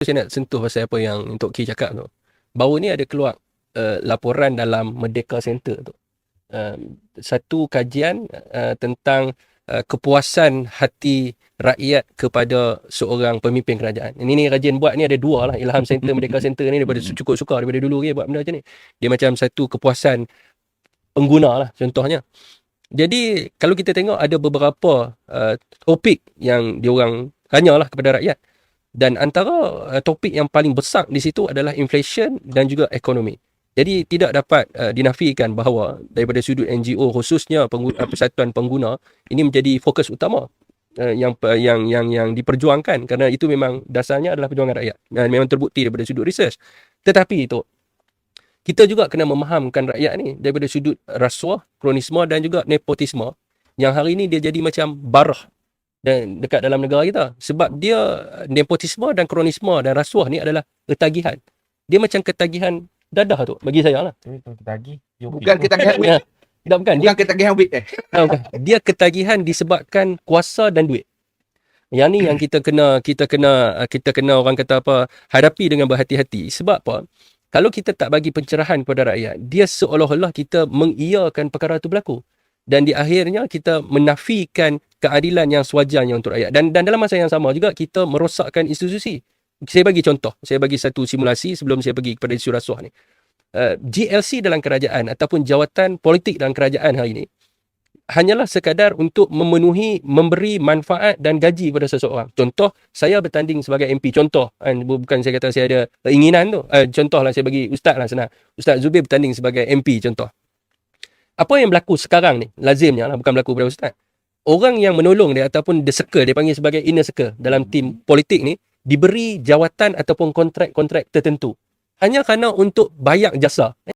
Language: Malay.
saya nak sentuh pasal apa yang Tok Ki cakap tu. Baru ni ada keluar uh, laporan dalam Merdeka Center tu. Uh, satu kajian uh, tentang uh, kepuasan hati rakyat kepada seorang pemimpin kerajaan. Ini ni kajian buat ni ada dua lah. Ilham Center, Merdeka Center ni daripada cukup suka daripada dulu dia buat benda macam ni. Dia macam satu kepuasan pengguna lah contohnya. Jadi kalau kita tengok ada beberapa uh, topik yang diorang tanyalah kepada rakyat. Dan antara uh, topik yang paling besar di situ adalah inflation dan juga ekonomi. Jadi tidak dapat uh, dinafikan bahawa daripada sudut NGO khususnya pengguna, persatuan pengguna ini menjadi fokus utama uh, yang yang yang yang diperjuangkan kerana itu memang dasarnya adalah perjuangan rakyat dan memang terbukti daripada sudut research. Tetapi itu kita juga kena memahamkan rakyat ni daripada sudut rasuah, kronisme dan juga nepotisme yang hari ini dia jadi macam barah dan dekat dalam negara kita sebab dia nepotisme dan kronisme dan rasuah ni adalah ketagihan. Dia macam ketagihan dadah tu bagi saya lah. Lagi. Bukan ketagihan Ya. Tak bukan. Dia, ketagihan wit eh. ah, bukan. dia ketagihan disebabkan kuasa dan duit. Yang ni yang kita kena kita kena kita kena orang kata apa hadapi dengan berhati-hati. Sebab apa? Kalau kita tak bagi pencerahan kepada rakyat, dia seolah-olah kita mengiyakan perkara itu berlaku. Dan di akhirnya kita menafikan keadilan yang sewajarnya untuk rakyat. Dan dan dalam masa yang sama juga kita merosakkan institusi. Saya bagi contoh, saya bagi satu simulasi sebelum saya pergi kepada isu rasuah ni. Uh, GLC dalam kerajaan ataupun jawatan politik dalam kerajaan hari ini hanyalah sekadar untuk memenuhi memberi manfaat dan gaji kepada seseorang. Contoh, saya bertanding sebagai MP. Contoh, kan, bukan saya kata saya ada keinginan tu. Uh, contoh lah saya bagi ustaz lah senang. Ustaz Zubir bertanding sebagai MP contoh. Apa yang berlaku sekarang ni, lazimnya lah, bukan berlaku pada ustaz. Orang yang menolong dia ataupun the circle, dia panggil sebagai inner circle dalam tim politik ni, diberi jawatan ataupun kontrak-kontrak tertentu. Hanya kerana untuk bayar jasa.